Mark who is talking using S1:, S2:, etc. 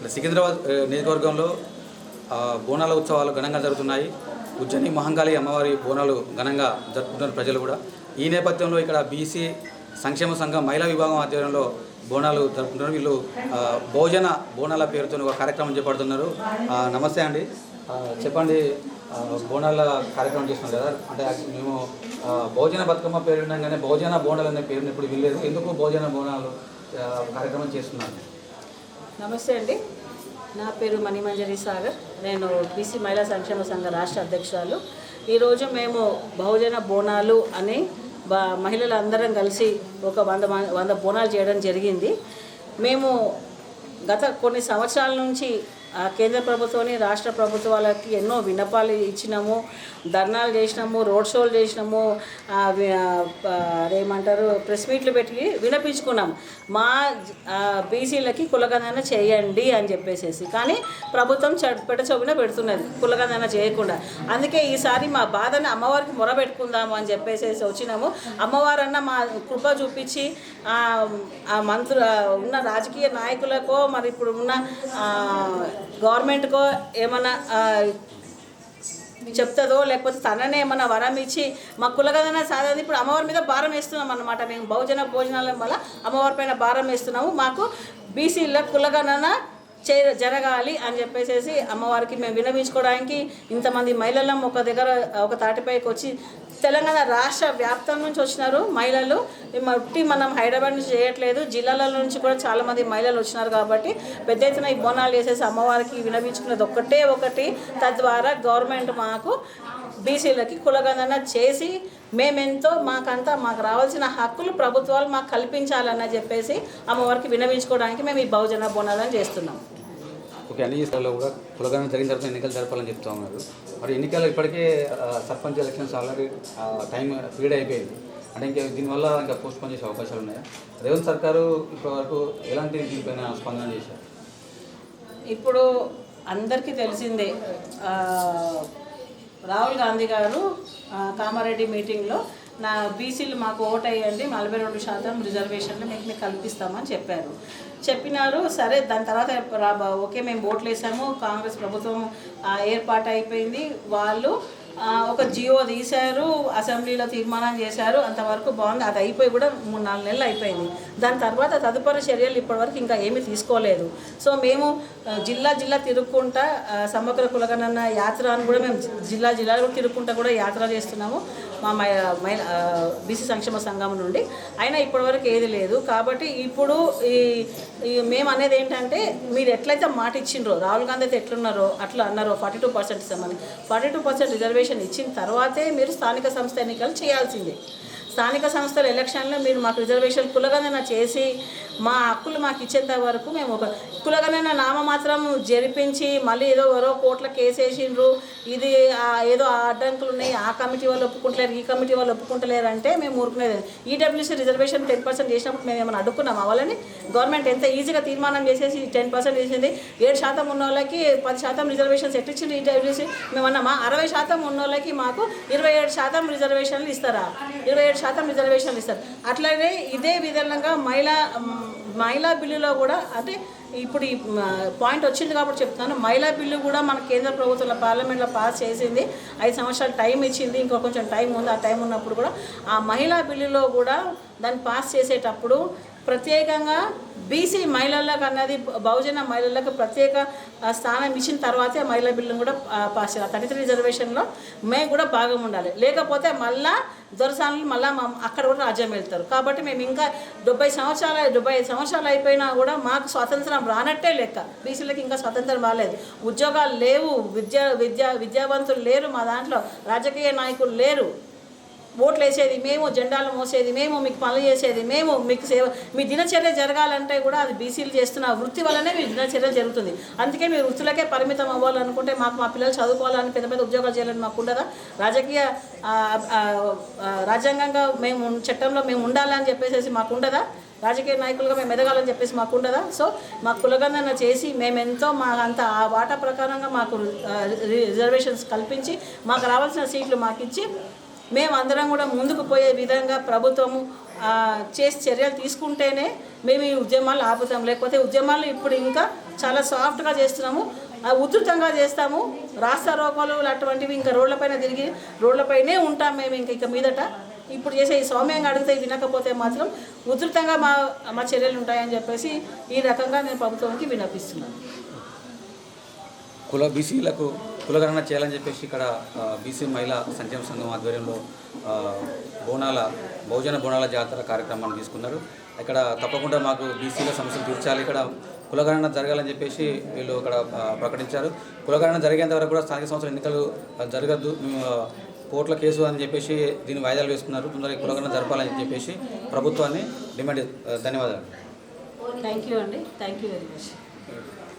S1: ఇక్కడ సికింద్రాబాద్ నియోజకవర్గంలో బోనాల ఉత్సవాలు ఘనంగా జరుగుతున్నాయి. ఉజ్జని మహంకాళి అమ్మవారి బోనాలు ఘనంగా జరుపుకుంటున్నారు ప్రజలు కూడా. ఈ నేపథ్యంలో ఇక్కడ బీసీ సంక్షేమ సంఘం మహిళా విభాగం ఆధ్వర్యంలో బోనాలు జరుపుకుంటున్నారు. వీళ్ళు భోజన బోనాల పేరుతో ఒక కార్యక్రమం చేపడుతున్నారు. నమస్తే అండి. చెప్పండి బోనాల కార్యక్రమం చేస్తున్నాం కదా. అంటే మేము భోజన బతుకమ్మ పేరు ఉండగానే భోజన బోనాలు అనే పేరుని ఇప్పుడు వినలేదు. ఎందుకు భోజన బోనాలు కార్యక్రమం చేస్తున్నాం
S2: నమస్తే అండి. నా పేరు మణిమంజరి సాగర్. నేను బీసీ మహిళా సంక్షేమ సంఘ రాష్ట్ర అధ్యక్షురాలు. ఈరోజు మేము బహుజన బోనాలు అని మహిళలందరం కలిసి ఒక వంద మ- వంద బోనాలు చేయడం జరిగింది. మేము గత కొన్ని సంవత్సరాల నుంచి కేంద్ర ప్రభుత్వాన్ని రాష్ట్ర ప్రభుత్వాలకి ఎన్నో విన్నపాలు ఇచ్చినాము ధర్నాలు చేసినాము రోడ్ షోలు చేసినాము ఏమంటారు అదేమంటారు ప్రెస్ మీట్లు పెట్టి వినపించుకున్నాము మా బీసీలకి కులగణన చేయండి అని చెప్పేసేసి. కానీ ప్రభుత్వం చ- చొప్పున పెడుతున్నది కులగణన చేయకుండా. అందుకే ఈసారి మా బాధని అమ్మవారికి మొరబెట్టుకుందాము అని చెప్పేసేసి వచ్చినాము. అమ్మవారన్న మా కృప చూపించి ఆ, మంత్రు ఉన్న రాజకీయ నాయకులకో మరి ఇప్పుడు ఉన్న గవర్నమెంట్కో ఏమన్నా చెప్తుందో లేకపోతే తననే ఏమన్నా వరం ఇచ్చి మా కులగదన సాధన ఇప్పుడు అమ్మవారి మీద భారం వేస్తున్నాం అన్నమాట మేము. బహుజన భోజనాల వల్ల అమ్మవారి పైన భారం వేస్తున్నాము. మాకు బీసీల కులగణన చే జరగాలి అని చెప్పేసి అమ్మవారికి మేము వినవించుకోవడానికి ఇంతమంది మహిళలం ఒక దగ్గర ఒక తాటిపైకి వచ్చి తెలంగాణ రాష్ట్ర వ్యాప్తం నుంచి వచ్చినారు మహిళలు. మట్టి మనం హైదరాబాద్ నుంచి చేయట్లేదు. జిల్లాల నుంచి కూడా చాలామంది మహిళలు వచ్చినారు కాబట్టి పెద్ద ఎత్తున ఈ బోనాలు వేసేసి అమ్మవారికి వినవించుకున్నది ఒక్కటే ఒకటి. తద్వారా గవర్నమెంట్ మాకు బీసీలకి కులగణన చేసి మేమెంతో మాకంతా మాకు రావాల్సిన హక్కులు ప్రభుత్వాలు మాకు కల్పించాలని చెప్పేసి అమ్మవారికి వినవించుకోవడానికి మేము ఈ బహుజన బోనాలను చేస్తున్నాం.
S1: ఓకే అన్ని జిల్లాలో కూడా కులగణన జరిగిన తర్వాత ఎన్నికలు జరపాలని చెప్తా ఉన్నారు. మరి ఎన్నికలు ఇప్పటికే sarpanch elections already time period అయిపోయింది. అంటే ఇంకా దీనివల్ల ఇంకా పోస్ట్ పోన్ చేసే అవకాశాలు ఉన్నాయా? రేవంత్ సర్కారు ఇప్పటివరకు ఎలాంటి దీనిపైన స్పందన చేశారు?
S2: ఇప్పుడు అందరికీ తెలిసిందే రాహుల్ గాంధీ గారు కామారెడ్డి మీటింగ్లో నా బీసీలు మాకు ఓట్ అయ్యండి నలభై రెండు శాతం రిజర్వేషన్లు మీకు మీకు కల్పిస్తామని చెప్పారు. చెప్పినారు సరే దాని తర్వాత రా- ఓకే మేము ఓట్లు వేసాము కాంగ్రెస్ ప్రభుత్వం ఏర్పాటు అయిపోయింది. వాళ్ళు ఒక జియో తీశారు అసెంబ్లీలో తీర్మానం చేశారు అంతవరకు బాగుంది. అది అయిపోయి కూడా మూడు నాలుగు నెలలు అయిపోయింది. దాని తర్వాత తదుపరి చర్యలు ఇప్పటివరకు ఇంకా ఏమీ తీసుకోలేదు. సో మేము జిల్లా జిల్లా తిరుక్కుంటా సమగ్ర కులగణన యాత్ర అని కూడా మేము జిల్లా జిల్లా జిల్లాలో కూడా తిరుక్కుంటా కూడా యాత్ర చేస్తున్నాము. మా మై మై- బీసీ సంక్షేమ సంఘం నుండి. అయినా ఇప్పటివరకు ఏది లేదు. కాబట్టి ఇప్పుడు ఈ ఈ మేము అనేది ఏంటంటే మీరు ఎట్లయితే మాట ఇచ్చిండ్రో రాహుల్ గాంధీ అయితే ఎట్లున్నారో అట్లా అన్నారో ఫార్టీ టూ పర్సెంట్ ఇస్తామని. ఫార్టీ టూ పర్సెంట్ రిజర్వేషన్ ఇచ్చిన తర్వాతే మీరు స్థానిక సంస్థ ఎన్నికలు చేయాల్సిందే. స్థానిక సంస్థల ఎలక్షన్లో మీరు మాకు రిజర్వేషన్ కులగణన చేసి మా హక్కులు మాకు ఇచ్చేంత వరకు మేము ఒక కులగణన నామమాత్రం జరిపించి మళ్ళీ ఏదో ఎవరో కోట్ల కేసేసిండ్రు. ఇది ఏదో ఆ అడ్డంకులు ఉన్నాయి ఆ కమిటీ వాళ్ళు ఒప్పుకుంటలేరు ఈ కమిటీ వాళ్ళు ఒప్పుకుంటలేరు అంటే మేము ఊరుకునేది. ఈడబ్ల్యూసీ రిజర్వేషన్ టెన్ పర్సెంట్ చేసినప్పుడు మేము ఏమైనా అడుక్కున్నాం వాళ్ళని? గవర్నమెంట్ ఎంత ఈజీగా తీర్మానం చేసేసి టెన్ పర్సెంట్ చేసింది. ఏడు శాతం ఉన్న వాళ్ళకి పది శాతం రిజర్వేషన్స్ ఎట్టించింది ఈడబ్ల్యూసీ? మేము అన్నామా అరవై శాతం ఉన్న వాళ్ళకి మాకు ఇరవై ఏడు శాతం రిజర్వేషన్లు ఇస్తారా? ఇరవై ఏడు శాతం రిజర్వేషన్లు ఇస్తారు. అట్లనే ఇదే విధంగా మహిళా మహిళా బిల్లులో కూడా అంటే ఇప్పుడు ఈ పాయింట్ వచ్చింది కాబట్టి చెప్తున్నాను. మహిళా బిల్లు కూడా మన కేంద్ర ప్రభుత్వంలో పార్లమెంట్లో పాస్ చేసింది. ఐదు సంవత్సరాలు టైం ఇచ్చింది. ఇంకో కొంచెం టైం ఉంది. ఆ టైం ఉన్నప్పుడు కూడా ఆ మహిళా బిల్లులో కూడా దాన్ని పాస్ చేసేటప్పుడు ప్రత్యేకంగా బీసీ మహిళలకు అన్నది బహుజన మహిళలకు ప్రత్యేక స్థానం ఇచ్చిన తర్వాతే మహిళా బిల్లును కూడా పాస్ చేయాలి. థర్టీ త్రీ రిజర్వేషన్లో మేము కూడా భాగం ఉండాలి. లేకపోతే మళ్ళా దొరసానులు మళ్ళా మా అక్కడ కూడా రాజ్యం వెళ్తారు. కాబట్టి మేము ఇంకా డెబ్బై సంవత్సరాలు డెబ్బై ఐదు సంవత్సరాలు అయిపోయినా కూడా మాకు స్వాతంత్రం రానట్టే లెక్క. బీసీలకు ఇంకా స్వాతంత్రం రాలేదు. ఉద్యోగాలు లేవు విద్యా విద్యా విద్యావంతులు లేరు మా దాంట్లో. రాజకీయ నాయకులు లేరు. ఓట్లు వేసేది మేము జెండాలు మోసేది మేము మీకు పనులు చేసేది మేము మీకు సేవ మీ దినచర్య జరగాలంటే కూడా అది బీసీలు చేస్తున్న వృత్తి వల్లనే మీ దినచర్య జరుగుతుంది. అందుకే మీ వృత్తులకే పరిమితం అవ్వాలనుకుంటే మాకు మా పిల్లలు చదువుకోవాలని పెద్ద పెద్ద ఉద్యోగాలు చేయాలని మాకు ఉండదా? రాజకీయ రాజ్యాంగంగా మేము చట్టంలో మేము ఉండాలని చెప్పేసి మాకు ఉండదా? రాజకీయ నాయకులుగా మేము ఎదగాలని చెప్పేసి మాకు ఉండదా? సో మా కులగంధన చేసి మేమెంతో మా అంత ఆ వాటా ప్రకారంగా మాకు రి- రిజర్వేషన్స్ కల్పించి మాకు రావాల్సిన సీట్లు మాకు ఇచ్చి మేము అందరం కూడా ముందుకు పోయే విధంగా ప్రభుత్వము చేసి చర్యలు తీసుకుంటేనే మేము ఈ ఉద్యమాలు ఆపుతాం. లేకపోతే ఉద్యమాలు ఇప్పుడు ఇంకా చాలా సాఫ్ట్గా చేస్తున్నాము. ఉధృతంగా చేస్తాము. రాస్తా రూపాలు అటువంటివి ఇంకా రోడ్లపైన తిరిగి రోడ్లపైనే ఉంటాం మేము ఇంక ఇక మీదట. ఇప్పుడు చేసే ఈ సౌమ్యంగా అడిగితే వినకపోతే మాత్రం ఉధృతంగా మా మా చర్యలు ఉంటాయని చెప్పేసి ఈ రకంగా నేను ప్రభుత్వానికి విన్నపిస్తున్నాను.
S1: కుల బీసీలకు కులగణన చేయాలని చెప్పేసి ఇక్కడ బీసీ మహిళా సంక్షేమ సంఘం ఆధ్వర్యంలో బోనాల బహుజన బోనాల జాతర కార్యక్రమాన్ని తీసుకున్నారు. ఇక్కడ తప్పకుండా మాకు బీసీల సమస్యలు తీర్చాలి. ఇక్కడ కులగణన జరగాలని చెప్పేసి వీళ్ళు ఇక్కడ ప్రకటించారు. కులగణన జరిగేంత వరకు కూడా స్థానిక సంస్థల ఎన్నికలు జరగద్దు మేము కోర్టుల కేసు అని చెప్పేసి దీన్ని వాయిదాలు వేసుకున్నారు. తొందరగా కులగణన జరపాలని చెప్పేసి ప్రభుత్వాన్ని డిమాండ్ ధన్యవాదాలు.
S2: థ్యాంక్ యూ అండి. Thank you very much